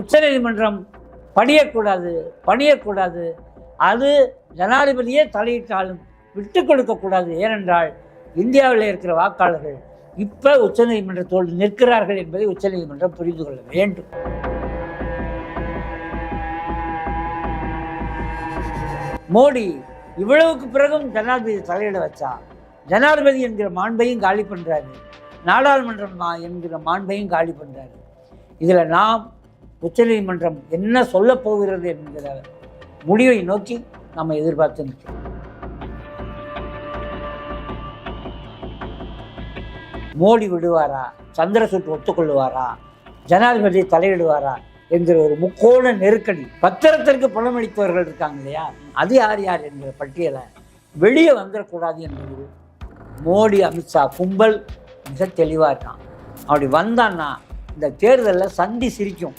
உச்சநீதிமன்றம் பணியக்கூடாது பணியக்கூடாது. அது ஜனாதிபதியே தலையிட்டாலும் விட்டு கொடுக்கக்கூடாது ஏனென்றால் இந்தியாவில் இருக்கிற வாக்காளர்கள் இப்போ உச்சநீதிமன்றத்தோடு நிற்கிறார்கள் என்பதை உச்சநீதிமன்றம் புரிந்து கொள்ள வேண்டும். மோடி இவ்வளவுக்கு பிறகும் ஜனாதிபதி தலையிட வச்சா? ஜனாதிபதி என்கிற மாண்பையும் காலி பண்ணுறாரு நாடாளுமன்றம் என்கிற மாண்பையும் காலி பண்ணுறாரு இதில் நாம் உச்சநீதிமன்றம் என்ன சொல்ல போகிறது என்கிற முடிவை நோக்கி நம்ம எதிர்பார்த்து நிற்கிறோம். மோடி விடுவாரா? சந்திரசூட் ஒத்துக்கொள்ளுவாரா? ஜனாதிபதி தலையிடுவாரா? என்கிற ஒரு முக்கோண நெருக்கடி. பத்திரத்திற்கு பணமளிப்பவர்கள் இருக்காங்க இல்லையா? அது யார் யார் என்கிற பட்டியலை வெளியே வந்துடக்கூடாது என்பது மோடி அமித்ஷா கும்பல் மிக தெளிவாக இருக்கான். அப்படி வந்தான்னா இந்த தேர்தலில் சந்தி சிரிக்கும்.